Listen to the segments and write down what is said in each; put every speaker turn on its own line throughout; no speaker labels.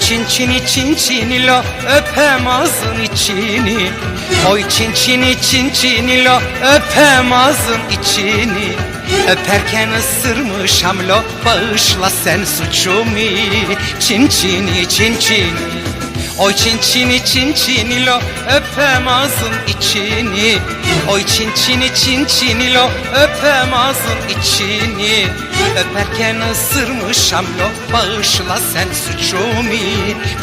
çin çini çin çini lo öpem ağzın içini. Oy çin çini çin çini lo öpem ağzın içini. Öperken ısırmışam lo bağışla sen suçumu Çin çini çin çini Oy çin çini çin çini lo öpem ağzın içini. Oy çin çini çin çini lo öpem ağzın içini. Öperken ısırmışam lo bağışla sen suçumu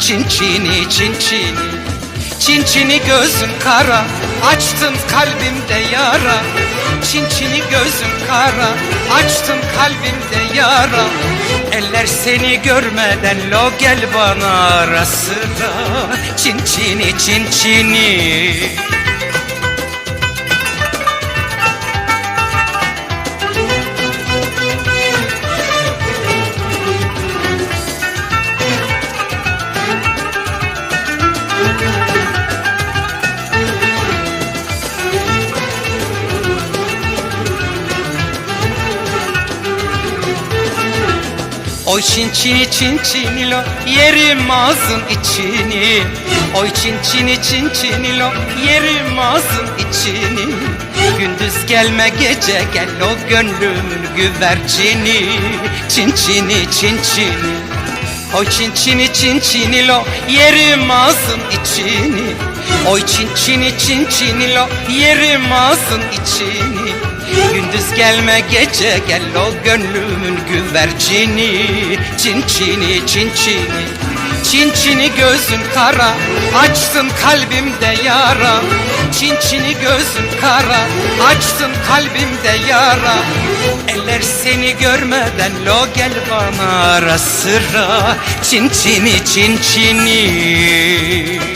Çin çini çin çini. Çin çini gözün kara açtın kalbimde yara. Çin çini gözün kara açtın kalbimde yara Eller seni görmeden lo gel bana ara sıra Çin çini çin çini Oy çin çini çin çini lo yerim ağzın içini. Oy çin çini çin çini lo yerim ağzın içini. Gündüz gelme gece gel o gönlümün güvercini. Çin çini çin çini. Oy çin çini çin çini lo yerim ağzın içini. Oy çin çini çin çini lo yerim ağzın içini Gündüz gelme gece gel o gönlümün güvercini. Çin çini çin çini. Çin çini gözün kara Açtın kalbimde yara. Çin çini gözün kara Açtın kalbimde yara. Eller seni görmeden lo gel bana ara sıra. Çin çini çin çini